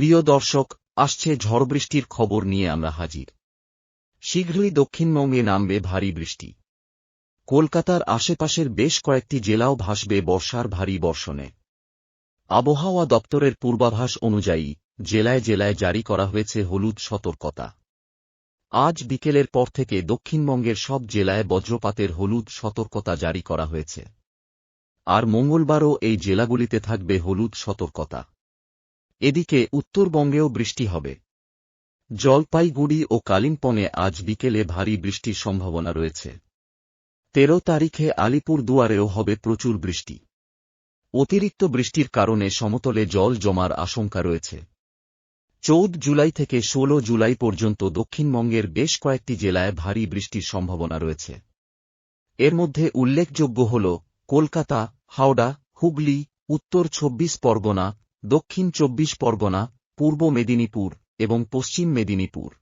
প্রিয় দর্শক, আসছে ঝড় বৃষ্টির খবর নিয়ে আমরা হাজির। শীঘ্রই দক্ষিণবঙ্গে নামবে ভারী বৃষ্টি। কলকাতার আশেপাশের বেশ কয়েকটি জেলাও ভাসবে বর্ষার ভারী বর্ষণে। আবহাওয়া দপ্তরের পূর্বাভাস অনুযায়ী, জেলায় জেলায় জারি করা হয়েছে হলুদ সতর্কতা। আজ বিকেলের পর থেকে দক্ষিণবঙ্গের সব জেলায় বজ্রপাতের হলুদ সতর্কতা জারি করা হয়েছে। আর মঙ্গলবারও এই জেলাগুলিতে থাকবে হলুদ সতর্কতা। এদিকে উত্তরবঙ্গেও বৃষ্টি হবে। জলপাইগুড়ি ও কালিম্পংয়ে আজ বিকেলে ভারী বৃষ্টির সম্ভাবনা রয়েছে। তেরো তারিখে আলিপুর দুয়ারেও হবে প্রচুর বৃষ্টি। অতিরিক্ত বৃষ্টির কারণে সমতলে জল জমার আশঙ্কা রয়েছে। চৌদ্দ জুলাই থেকে ১৬ জুলাই পর্যন্ত দক্ষিণবঙ্গের বেশ কয়েকটি জেলায় ভারী বৃষ্টির সম্ভাবনা রয়েছে। এর মধ্যে উল্লেখযোগ্য হল কলকাতা, হাওড়া, হুগলি, উত্তর চব্বিশ পরগনা দক্ষিণ চব্বিশ পরগনা, পূর্ব মেদিনীপুর এবং পশ্চিম মেদিনীপুর।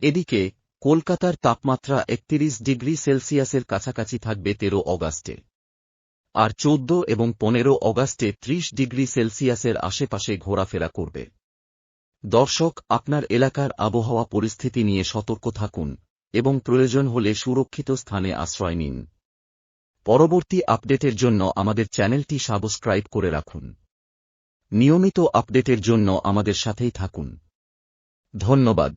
এদিকে, কলকাতার তাপমাত্রা একত্রিশ ডিগ্রি সেলসিয়াসের কাছাকাছি থাকবে তেরো অগাস্টে। আর চৌদ্দ এবং পনেরো অগাস্টে ত্রিশ ডিগ্রি সেলসিয়াসের আশেপাশে ঘোরাফেরা করবে। দর্শক, আপনার এলাকার আবহাওয়া পরিস্থিতি নিয়ে সতর্ক থাকুন এবং প্রয়োজন হলে সুরক্ষিত স্থানে আশ্রয় নিন। পরবর্তী আপডেটের জন্য আমাদের চ্যানেলটি সাবস্ক্রাইব করে রাখুন। নিয়মিত আপডেটের জন্য আমাদের সাথেই থাকুন। ধন্যবাদ।